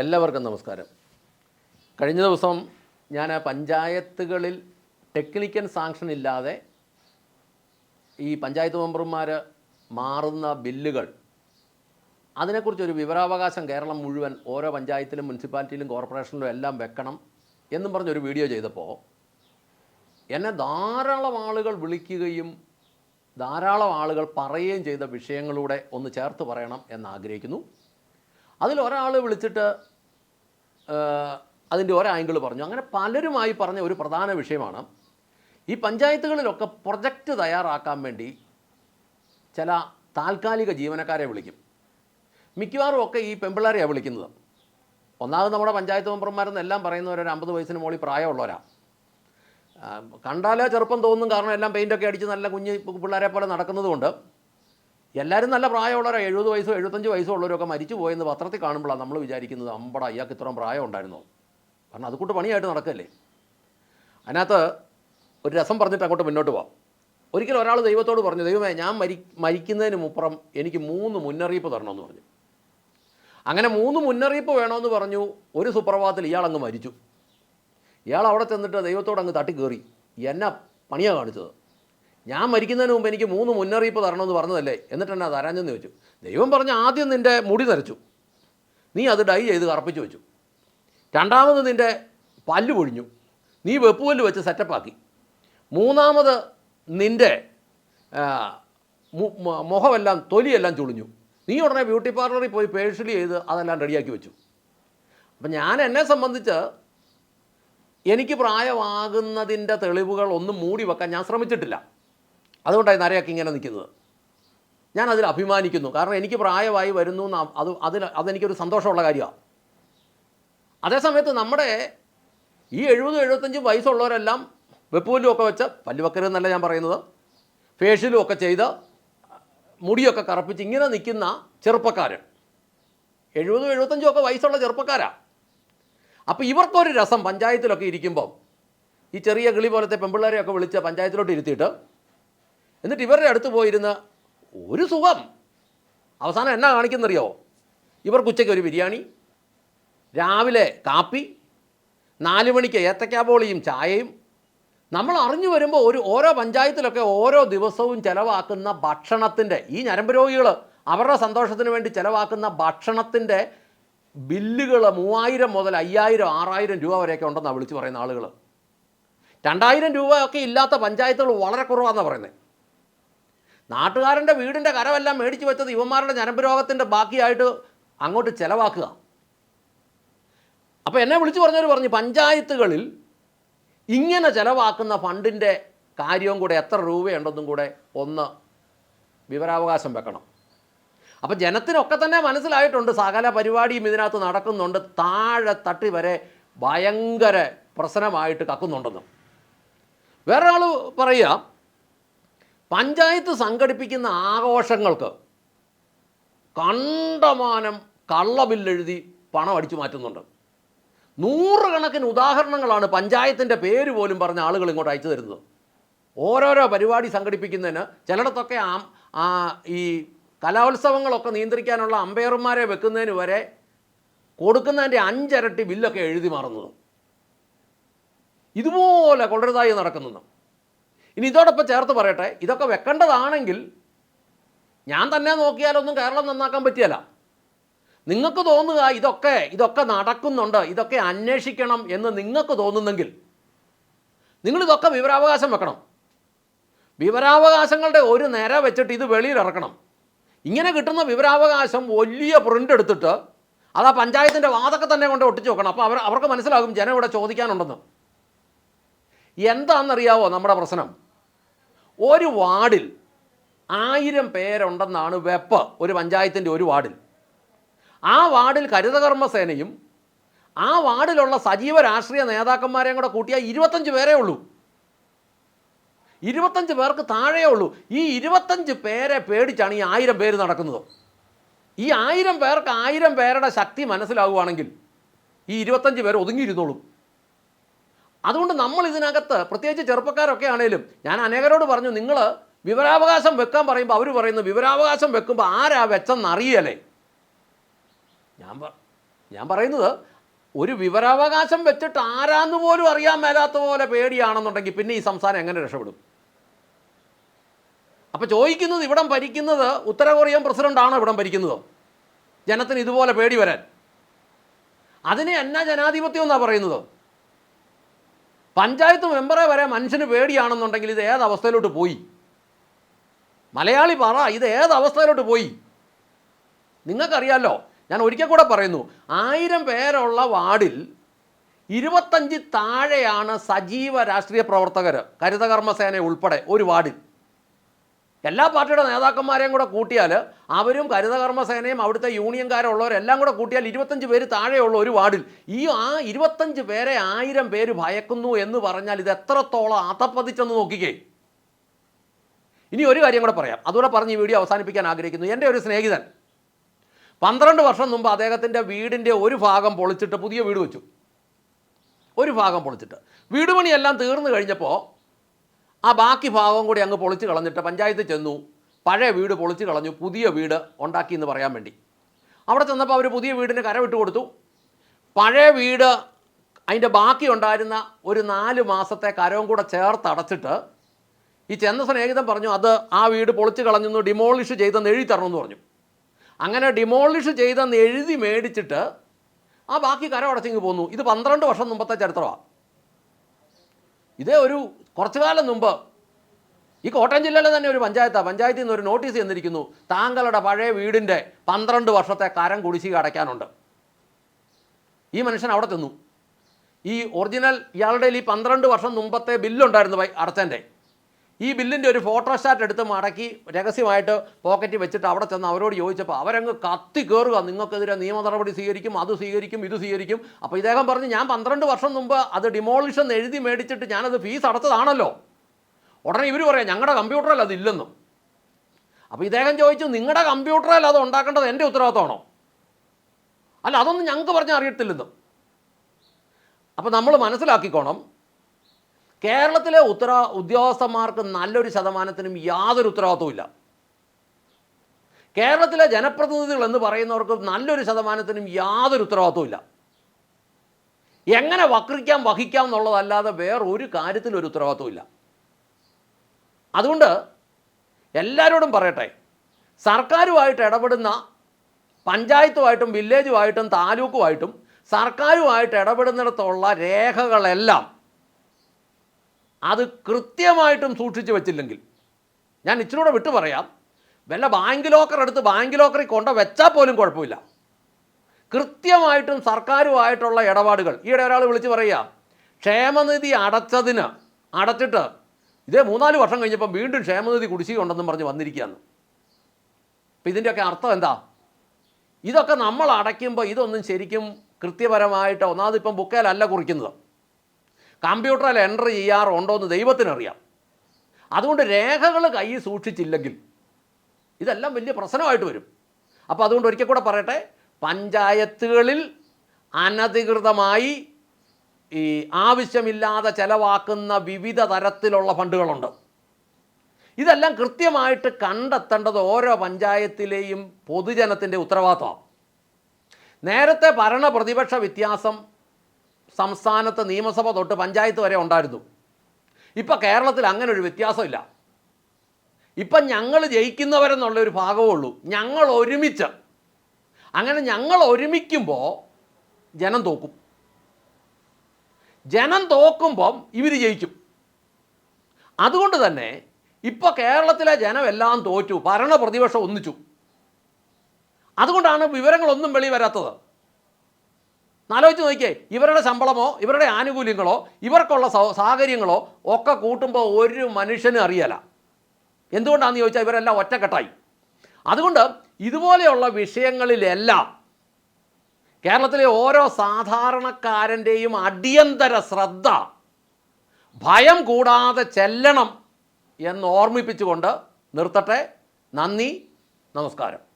എല്ലാവർക്കും നമസ്കാരം. കഴിഞ്ഞ ദിവസം ഞാൻ പഞ്ചായത്തുകളിൽ ടെക്നിക്കൽ സാങ്ഷൻ ഇല്ലാതെ ഈ പഞ്ചായത്ത് മെമ്പർമാർ മാറുന്ന ബില്ലുകൾ അതിനെക്കുറിച്ചൊരു വിവരാവകാശം കേരളം മുഴുവൻ ഓരോ പഞ്ചായത്തിലും മുനിസിപ്പാലിറ്റിയിലും കോർപ്പറേഷനിലും എല്ലാം വെക്കണം എന്നും പറഞ്ഞൊരു വീഡിയോ ചെയ്തപ്പോൾ എന്നെ ധാരാളം ആളുകൾ വിളിക്കുകയും ധാരാളം ആളുകൾ പറയുകയും ചെയ്ത വിഷയങ്ങളൂടെ ഒന്ന് ചേർത്ത് പറയണം എന്ന് ആഗ്രഹിക്കുന്നു അതിൽ ഒരാൾ വിളിച്ചിട്ട് അതിന്റെ ഒരാങ്കിൾ പറഞ്ഞു. അങ്ങനെ പലരുമായി പറഞ്ഞ ഒരു പ്രധാന വിഷയമാണ് ഈ പഞ്ചായത്തുകളിലൊക്കെ പ്രൊജക്റ്റ് തയ്യാറാക്കാൻ വേണ്ടി ചില താൽക്കാലിക ജീവനക്കാരെ വിളിക്കും. മിക്കവാറും ഒക്കെ ഈ പെമ്പിള്ളേരെയാണ് വിളിക്കുന്നത്. ഒന്നാമത് നമ്മുടെ പഞ്ചായത്ത് മെമ്പർമാരെന്ന് എല്ലാം പറയുന്നവരൊരു അമ്പത് വയസ്സിന് മുകളിൽ പ്രായമുള്ളവരാണ് കണ്ടാലേ ചെറുപ്പം തോന്നും കാരണം എല്ലാം പെയിന്റൊക്കെ അടിച്ച് നല്ല കുഞ്ഞ് പിള്ളേരെ പോലെ നടക്കുന്നതുകൊണ്ട്. എല്ലാവരും നല്ല പ്രായമുള്ളവരാണ് എഴുപത് വയസ്സോ എഴുപത്തഞ്ച് വയസ്സോ ഉള്ളവരൊക്കെ മരിച്ചു പോയെന്ന് പത്രത്തിൽ കാണുമ്പോഴാണ് നമ്മൾ വിചാരിക്കുന്നത് അമ്പട അയാൾക്ക് ഇത്രയും പ്രായം ഉണ്ടായിരുന്നോ? കാരണം അതുകൂട്ട് പണിയായിട്ട് നടക്കല്ലേ. അതിനകത്ത് ഒരു രസം പറഞ്ഞിട്ട് അങ്ങോട്ട് മുന്നോട്ട് പോവാം. ഒരിക്കലും ഒരാൾ ദൈവത്തോട് പറഞ്ഞു ദൈവമേ ഞാൻ മരി മരിക്കുന്നതിന് മുപ്പുറം എനിക്ക് മൂന്ന് മുന്നറിയിപ്പ് തരണമെന്ന് പറഞ്ഞു. അങ്ങനെ മൂന്ന് മുന്നറിയിപ്പ് വേണമെന്ന് പറഞ്ഞു ഒരു സുപ്രഭാതത്തിൽ ഇയാൾ അങ്ങ് മരിച്ചു. ഇയാൾ അവിടെ ചെന്നിട്ട് ദൈവത്തോട് അങ്ങ് തട്ടി കയറി എന്നാ പണിയാണ് കാണിച്ചത്. ഞാൻ മരിക്കുന്നതിന് മുമ്പ് എനിക്ക് മൂന്ന് മുന്നറിയിപ്പ് തരണമെന്ന് പറഞ്ഞതല്ലേ? എന്നിട്ട് എന്നാ തരാഞ്ഞെന്ന് ചോദിച്ചു. ദൈവം പറഞ്ഞ ആദ്യം നിന്റെ മുടി തരച്ചു നീ അത് ഡൈ ചെയ്ത് കറപ്പിച്ച് വെച്ചു. രണ്ടാമത് നിന്റെ പല്ല് പൊഴിഞ്ഞു. നീ വെപ്പുപല്ല് വെച്ച് സെറ്റപ്പാക്കി മൂന്നാമത് നിന്റെ മുഖമെല്ലാം തൊലിയെല്ലാം ചുളിഞ്ഞു. നീ ഉടനെ ബ്യൂട്ടി പാർലറിൽ പോയി പേഴ്സലി ചെയ്ത് അതെല്ലാം റെഡിയാക്കി വെച്ചു. അപ്പം ഞാൻ എന്നെ സംബന്ധിച്ച് എനിക്ക് പ്രായമാകുന്നതിന്റെ തെളിവുകൾ ഒന്നും മൂടി വെക്കാൻ ഞാൻ ശ്രമിച്ചിട്ടില്ല. അതുകൊണ്ടായി നരയൊക്കെ ഇങ്ങനെ നിൽക്കുന്നത്. ഞാൻ അതിൽ അഭിമാനിക്കുന്നു. കാരണം എനിക്ക് പ്രായമായി വരുന്നു എന്ന് അത് അതിൽ അതെനിക്കൊരു സന്തോഷമുള്ള കാര്യമാണ്. അതേസമയത്ത് നമ്മുടെ ഈ എഴുപതും എഴുപത്തഞ്ചും വയസ്സുള്ളവരെല്ലാം വെപ്പൂലും ഒക്കെ വെച്ച് പല്ല് വെക്കരുതെന്നല്ല ഞാൻ പറയുന്നത്. ഫേഷ്യലും ഒക്കെ ചെയ്ത് മുടിയൊക്കെ കറപ്പിച്ച് ഇങ്ങനെ നിൽക്കുന്ന ചെറുപ്പക്കാരൻ. എഴുപതും എഴുപത്തഞ്ചും ഒക്കെ വയസ്സുള്ള ചെറുപ്പക്കാരാണ് അപ്പോൾ ഇവർക്കൊരു രസം പഞ്ചായത്തിലൊക്കെ ഇരിക്കുമ്പം ഈ ചെറിയ കിളി പോലത്തെ പെമ്പിള്ളേരെയൊക്കെ വിളിച്ച് പഞ്ചായത്തിലോട്ട് ഇരുത്തിയിട്ട് എന്നിട്ട് ഇവരുടെ അടുത്ത് പോയിരുന്ന ഒരു സുഖം. അവസാനം എന്നാ കാണിക്കുന്നറിയോ? ഇവർക്ക് ഉച്ചയ്ക്ക് ഒരു ബിരിയാണി രാവിലെ കാപ്പി നാല് മണിക്ക് ഏത്തക്കാബോളിയും ചായയും. നമ്മൾ അറിഞ്ഞു വരുമ്പോൾ ഒരു ഓരോ പഞ്ചായത്തിലൊക്കെ ഓരോ ദിവസവും ചിലവാക്കുന്ന ഭക്ഷണത്തിന്റെ ഈ ഞരമ്പ് രോഗികൾ അവരുടെ സന്തോഷത്തിന് വേണ്ടി ചിലവാക്കുന്ന ഭക്ഷണത്തിന്റെ ബില്ലുകൾ മൂവായിരം മുതൽ അയ്യായിരം ആറായിരം രൂപ വരെയൊക്കെ ഉണ്ടെന്നാണ് വിളിച്ചു പറയുന്ന ആളുകൾ രണ്ടായിരം രൂപയൊക്കെ ഇല്ലാത്ത പഞ്ചായത്തുകൾ വളരെ കുറവാണെന്നാണ് പറയുന്നത് നാട്ടുകാരന്റെ വീടിന്റെ കരമെല്ലാം മേടിച്ച് വെച്ചത് യുവന്മാരുടെ ഞരമ്പ് രോഗത്തിന്റെ ബാക്കിയായിട്ട് അങ്ങോട്ട് ചിലവാക്കുക. അപ്പോൾ എന്നെ വിളിച്ചു പറഞ്ഞവർ പറഞ്ഞു പഞ്ചായത്തുകളിൽ ഇങ്ങനെ ചിലവാക്കുന്ന ഫണ്ടിന്റെ കാര്യവും കൂടെ എത്ര രൂപയുണ്ടെന്നും കൂടെ ഒന്ന് വിവരാവകാശം വെക്കണം. അപ്പോൾ ജനത്തിനൊക്കെ തന്നെ മനസ്സിലായിട്ടുണ്ട് സകല പരിപാടിയും ഇതിനകത്ത് നടക്കുന്നുണ്ട് താഴെ തട്ടി വരെ ഭയങ്കര പ്രശ്നമായിട്ട് കക്കുന്നുണ്ടെന്നും. വേറൊരാൾ പറയുക പഞ്ചായത്ത് സംഘടിപ്പിക്കുന്ന ആഘോഷങ്ങൾക്ക് കണ്ടമാനം കള്ള കള്ളബില്ലെഴുതി പണം അടിച്ചു മാറ്റുന്നുണ്ട്. നൂറുകണക്കിന് ഉദാഹരണങ്ങളാണ് പഞ്ചായത്തിന്റെ പേര് പോലും പറഞ്ഞ ആളുകൾ ഇങ്ങോട്ട് അയച്ചു തരുന്നത്. ഓരോരോ പരിപാടി സംഘടിപ്പിക്കുന്നതിന് ചിലയിടത്തൊക്കെ ആ ഈ കലോത്സവങ്ങളൊക്കെ നിയന്ത്രിക്കാനുള്ള അമ്പയർമാരെ വെക്കുന്നതിന് വരെ കൊടുക്കുന്നതിന്റെ അഞ്ചരട്ടി ബില്ലൊക്കെ എഴുതി മാറുന്നത്. ഇതുപോലെ കൊള്ളരുതായി നടക്കുന്നു ഇനി ഇതോടൊപ്പം ചേർത്ത് പറയട്ടെ ഇതൊക്കെ വെക്കേണ്ടതാണെങ്കിൽ ഞാൻ തന്നെ നോക്കിയാലൊന്നും കേരളം നന്നാക്കാൻ പറ്റിയല്ല. നിങ്ങൾക്ക് തോന്നുക ഇതൊക്കെ ഇതൊക്കെ നടക്കുന്നുണ്ട് ഇതൊക്കെ അന്വേഷിക്കണം എന്ന് നിങ്ങൾക്ക് തോന്നുന്നെങ്കിൽ നിങ്ങളിതൊക്കെ വിവരാവകാശം വെക്കണം. വിവരാവകാശങ്ങളുടെ ഒരു നേരെ വെച്ചിട്ട് ഇത് വെളിയിലിറക്കണം ഇങ്ങനെ കിട്ടുന്ന വിവരാവകാശം വലിയ പ്രിന്റ് എടുത്തിട്ട് അത് ആ പഞ്ചായത്തിന്റെ വാതൊക്കെ തന്നെ കൊണ്ട് ഒട്ടിച്ച് വെക്കണം. അപ്പോൾ അവർ അവർക്ക് മനസ്സിലാകും ജനം ഇവിടെ ചോദിക്കാനുണ്ടെന്ന്. എന്താണെന്നറിയാവോ നമ്മുടെ പ്രശ്നം? ഒരു വാർഡിൽ ആയിരം പേരുണ്ടെന്നാണ് വെപ്പ് ഒരു പഞ്ചായത്തിന്റെ ഒരു വാർഡിൽ. ആ വാർഡിൽ ഹരിതകർമ്മസേനയും ആ വാർഡിലുള്ള സജീവ രാഷ്ട്രീയ നേതാക്കന്മാരെയും കൂടെ കൂട്ടിയാൽ ഇരുപത്തഞ്ച് പേരേ ഉള്ളൂ. ഇരുപത്തഞ്ച് പേർക്ക് താഴെയേ ഉള്ളൂ. ഈ ഇരുപത്തഞ്ച് പേരെ പേടിച്ചാണ് ഈ ആയിരം പേര് നടക്കുന്നത്. ഈ ആയിരം പേർക്ക് ആയിരം പേരുടെ ശക്തി മനസ്സിലാവുകയാണെങ്കിൽ ഈ ഇരുപത്തഞ്ച് പേർ ഒതുങ്ങിയിരുന്നോളും. അതുകൊണ്ട് നമ്മൾ ഇതിനകത്ത് പ്രത്യേകിച്ച് ചെറുപ്പക്കാരൊക്കെ ആണേലും ഞാൻ അനേകരോട് പറഞ്ഞു നിങ്ങൾ വിവരാവകാശം വെക്കാൻ പറയുമ്പോൾ അവർ പറയുന്നു വിവരാവകാശം വെക്കുമ്പോൾ ആരാ വെച്ചെന്ന് അറിയല്ലേ ഞാൻ ഞാൻ പറയുന്നത് ഒരു വിവരാവകാശം വെച്ചിട്ട് ആരാന്ന് പോലും അറിയാൻ മേലാത്ത പോലെ പേടിയാണെന്നുണ്ടെങ്കിൽ പിന്നെ ഈ സംസ്ഥാനം എങ്ങനെ രക്ഷപ്പെടും? അപ്പോൾ ചോദിക്കുന്നത് ഇവിടം ഭരിക്കുന്നത് ഉത്തര കൊറിയൻ പ്രസിഡന്റാണോ ഇവിടം ഭരിക്കുന്നത്? ജനത്തിന് ഇതുപോലെ പേടി വരാൻ. അതിനെ എന്നാ ജനാധിപത്യം എന്നാണ് പറയുന്നത്? പഞ്ചായത്ത് മെമ്പറെ വരെ മനുഷ്യന് പേടിയാണെന്നുണ്ടെങ്കിൽ ഇത് ഏത് അവസ്ഥയിലോട്ട് പോയി? മലയാളി പറ ഇത് ഏത് അവസ്ഥയിലോട്ട് പോയി? നിങ്ങൾക്കറിയാലോ ഞാൻ ഒരിക്കൽ കൂടെ പറയുന്നു ആയിരം പേരുള്ള വാർഡിൽ ഇരുപത്തഞ്ച് താഴെയാണ് സജീവ രാഷ്ട്രീയ പ്രവർത്തകർ കരുതകർമ്മസേന ഉൾപ്പെടെ ഒരു വാർഡിൽ. എല്ലാ പാർട്ടിയുടെ നേതാക്കന്മാരെയും കൂടെ കൂട്ടിയാൽ അവരും ഹരിതകർമ്മസേനയും അവിടുത്തെ യൂണിയൻകാരുള്ളവരെല്ലാം കൂടെ കൂട്ടിയാൽ ഇരുപത്തഞ്ച് പേര് താഴെയുള്ള ഒരു വാർഡിൽ. ഈ ആ ഇരുപത്തഞ്ച് പേരെ ആയിരം പേര് ഭയക്കുന്നു എന്ന് പറഞ്ഞാൽ ഇത് എത്രത്തോളം അതപ്പതിച്ചെന്ന് നോക്കിക്കേ. ഇനി ഒരു കാര്യം കൂടെ പറയാം. അതുകൂടെ പറഞ്ഞ് ഈ വീഡിയോ അവസാനിപ്പിക്കാൻ ആഗ്രഹിക്കുന്നു. എന്റെ ഒരു സ്നേഹിതൻ പന്ത്രണ്ട് വർഷം മുമ്പ് അദ്ദേഹത്തിന്റെ വീടിന്റെ ഒരു ഭാഗം പൊളിച്ചിട്ട് പുതിയ വീട് വെച്ചു. ഒരു ഭാഗം പൊളിച്ചിട്ട്. വീടുപണിയെല്ലാം തീർന്നു കഴിഞ്ഞപ്പോൾ ആ ബാക്കി ഭാഗം കൂടി അങ്ങ് പൊളിച്ച് കളഞ്ഞിട്ട് പഞ്ചായത്ത് ചെന്നു പഴയ വീട് പൊളിച്ച് കളഞ്ഞു പുതിയ വീട് ഉണ്ടാക്കി എന്ന് പറയാൻ വേണ്ടി. അവിടെ ചെന്നപ്പോൾ അവർ പുതിയ വീടിന് കരവിട്ട് കൊടുത്തു. പഴയ വീട് അതിന്റെ ബാക്കി ഉണ്ടായിരുന്ന ഒരു നാല് മാസത്തെ കരവും കൂടെ ചേർത്ത് അടച്ചിട്ട് ഈ ചെന്ന സ്നേഹിതം പറഞ്ഞു അത് ആ വീട് പൊളിച്ച് കളഞ്ഞെന്ന് ഡിമോളിഷ് ചെയ്തെന്ന് എഴുതി തരണമെന്ന് പറഞ്ഞു. അങ്ങനെ ഡിമോളിഷ് ചെയ്തെന്ന് എഴുതി മേടിച്ചിട്ട് ആ ബാക്കി കരം അടച്ചിങ്ങ് പോന്നു. ഇത് പന്ത്രണ്ട് വർഷം മുമ്പത്തെ ചരിത്രമാണ് ഇതേ ഒരു കുറച്ചു കാലം മുമ്പ് ഈ കോട്ടയം ജില്ലയിലെ തന്നെ ഒരു പഞ്ചായത്താണ് പഞ്ചായത്തിൽ നിന്ന് ഒരു നോട്ടീസ് തന്നിരിക്കുന്നു. താങ്കളുടെ പഴയ വീടിന്റെ പന്ത്രണ്ട് വർഷത്തെ കരം കുടിശ്ശിക അടയ്ക്കാനുണ്ട്. ഈ മനുഷ്യൻ അവിടെ ചെന്നു. ഈ ഒറിജിനൽ ഇയാളുടെ ഈ പന്ത്രണ്ട് വർഷം മുമ്പത്തെ ബില്ലുണ്ടായിരുന്നു അടച്ചന്റെ ഈ ബില്ലിന്റെ ഒരു ഫോട്ടോസ്റ്റാറ്റ് എടുത്ത് മടക്കി രഹസ്യമായിട്ട് പോക്കറ്റിൽ വെച്ചിട്ട് അവിടെ ചെന്ന് അവരോട് ചോദിച്ചപ്പോൾ അവരങ്ങ് കത്തി കയറുക നിങ്ങൾക്കെതിരെ നിയമ നടപടി സ്വീകരിക്കും അത് സ്വീകരിക്കും ഇത് സ്വീകരിക്കും. അപ്പോൾ ഇദ്ദേഹം പറഞ്ഞ് ഞാൻ പന്ത്രണ്ട് വർഷം മുമ്പ് അത് ഡിമോളിഷൻ എഴുതി മേടിച്ചിട്ട് ഞാനത് ഫീസ് അടച്ചതാണല്ലോ. ഉടനെ ഇവർ പറയാം ഞങ്ങളുടെ കമ്പ്യൂട്ടറിൽ അതില്ലെന്നും അപ്പോൾ ഇദ്ദേഹം ചോദിച്ചു നിങ്ങളുടെ കമ്പ്യൂട്ടറിൽ അത് ഉണ്ടാക്കേണ്ടത് എന്റെ ഉത്തരവാദിത്തമാണോ? അല്ല അതൊന്നും ഞങ്ങൾക്ക് പറഞ്ഞാൽ അറിയത്തില്ലെന്നും. അപ്പോൾ നമ്മൾ മനസ്സിലാക്കിക്കോണം കേരളത്തിലെ ഉത്തര ഉദ്യോഗസ്ഥന്മാർക്ക് നല്ലൊരു ശതമാനത്തിനും യാതൊരു ഉത്തരവാദിത്വമില്ല കേരളത്തിലെ ജനപ്രതിനിധികൾ എന്ന് പറയുന്നവർക്ക് നല്ലൊരു ശതമാനത്തിനും യാതൊരു ഉത്തരവാദിത്വമില്ല എങ്ങനെ വക്രിക്കാം വഹിക്കാം എന്നുള്ളതല്ലാതെ വേറൊരു കാര്യത്തിലൊരു ഉത്തരവാദിത്വമില്ല അതുകൊണ്ട് എല്ലാവരോടും പറയട്ടെ സർക്കാരുമായിട്ട് ഇടപെടുന്ന പഞ്ചായത്തുമായിട്ടും വില്ലേജുമായിട്ടും താലൂക്കുമായിട്ടും സർക്കാരുമായിട്ട് ഇടപെടുന്നിടത്തുള്ള രേഖകളെല്ലാം അത് കൃത്യമായിട്ടും സൂക്ഷിച്ചു വെച്ചില്ലെങ്കിൽ ഞാൻ ഇച്ചിരൂടെ വിട്ടു പറയാം വല്ല ബാങ്ക് ലോക്കർ എടുത്ത് ബാങ്ക് ലോക്കറിൽ കൊണ്ട വെച്ചാൽ പോലും കുഴപ്പമില്ല. കൃത്യമായിട്ടും സർക്കാരുമായിട്ടുള്ള ഇടപാടുകൾ ഈയിടെ ഒരാൾ വിളിച്ച് പറയുക ക്ഷേമനിധി അടച്ചതിന് അടച്ചിട്ട് ഇതേ മൂന്നാൽ വർഷം കഴിഞ്ഞപ്പം വീണ്ടും ക്ഷേമനിധി കുടിശ്ശികയുണ്ടെന്നും പറഞ്ഞ് വന്നിരിക്കുകയാണ്. അപ്പം ഇതിന്റെയൊക്കെ അർത്ഥം എന്താ? ഇതൊക്കെ നമ്മൾ അടയ്ക്കുമ്പോൾ ഇതൊന്നും ശരിക്കും കൃത്യപരമായിട്ട് ഒന്നാമത് ഇപ്പം ബുക്കേലല്ല കുറിക്കുന്നത്. കമ്പ്യൂട്ടറിൽ എന്റർ ചെയ്യാറുണ്ടോ എന്ന് ദൈവത്തിനറിയാം. അതുകൊണ്ട് രേഖകൾ കൈ സൂക്ഷിച്ചില്ലെങ്കിൽ ഇതെല്ലാം വലിയ പ്രശ്നമായിട്ട് വരും. അപ്പോൾ അതുകൊണ്ട് ഒരിക്കൽ കൂടെ പറയട്ടെ പഞ്ചായത്തുകളിൽ അനധികൃതമായി ഈ ആവശ്യമില്ലാതെ ചിലവാക്കുന്ന വിവിധ തരത്തിലുള്ള ഫണ്ടുകളുണ്ട്. ഇതെല്ലാം കൃത്യമായിട്ട് കണ്ടെത്തേണ്ടത് ഓരോ പഞ്ചായത്തിലെയും പൊതുജനത്തിന്റെ ഉത്തരവാദിത്വമാണ്. നേരത്തെ ഭരണ പ്രതിപക്ഷ വ്യത്യാസം സംസ്ഥാനത്ത് നിയമസഭ തൊട്ട് പഞ്ചായത്ത് വരെ ഉണ്ടായിരുന്നു. ഇപ്പം കേരളത്തിൽ അങ്ങനെ ഒരു വ്യത്യാസമില്ല. ഇപ്പം ഞങ്ങൾ ജയിക്കുന്നവരെന്നുള്ള ഒരു ഭാഗമേ ഉള്ളൂ. ഞങ്ങൾ ഒരുമിച്ച്. അങ്ങനെ ഞങ്ങൾ ഒരുമിക്കുമ്പോൾ ജനം തോക്കും. ജനം തോക്കുമ്പം ഇവർ ജയിക്കും. അതുകൊണ്ട് തന്നെ ഇപ്പോൾ കേരളത്തിലെ ജനമെല്ലാം തോറ്റു. ഭരണ പ്രതിപക്ഷം ഒന്നിച്ചു. അതുകൊണ്ടാണ് വിവരങ്ങളൊന്നും വെളി വരാത്തത്. ആലോചിച്ച് നോക്കിയേ ഇവരുടെ ശമ്പളമോ ഇവരുടെ ആനുകൂല്യങ്ങളോ ഇവർക്കുള്ള സാഹചര്യങ്ങളോ ഒക്കെ കൂട്ടുമ്പോൾ ഒരു മനുഷ്യനും അറിയല. എന്തുകൊണ്ടാണെന്ന് ചോദിച്ചാൽ ഇവരെല്ലാം ഒറ്റക്കെട്ടായി. അതുകൊണ്ട് ഇതുപോലെയുള്ള വിഷയങ്ങളിലെല്ലാം കേരളത്തിലെ ഓരോ സാധാരണക്കാരന്റെയും അടിയന്തര ശ്രദ്ധ ഭയം കൂടാതെ ചെല്ലണം എന്ന് ഓർമ്മിപ്പിച്ചുകൊണ്ട് നിർത്തട്ടെ. നന്ദി നമസ്കാരം.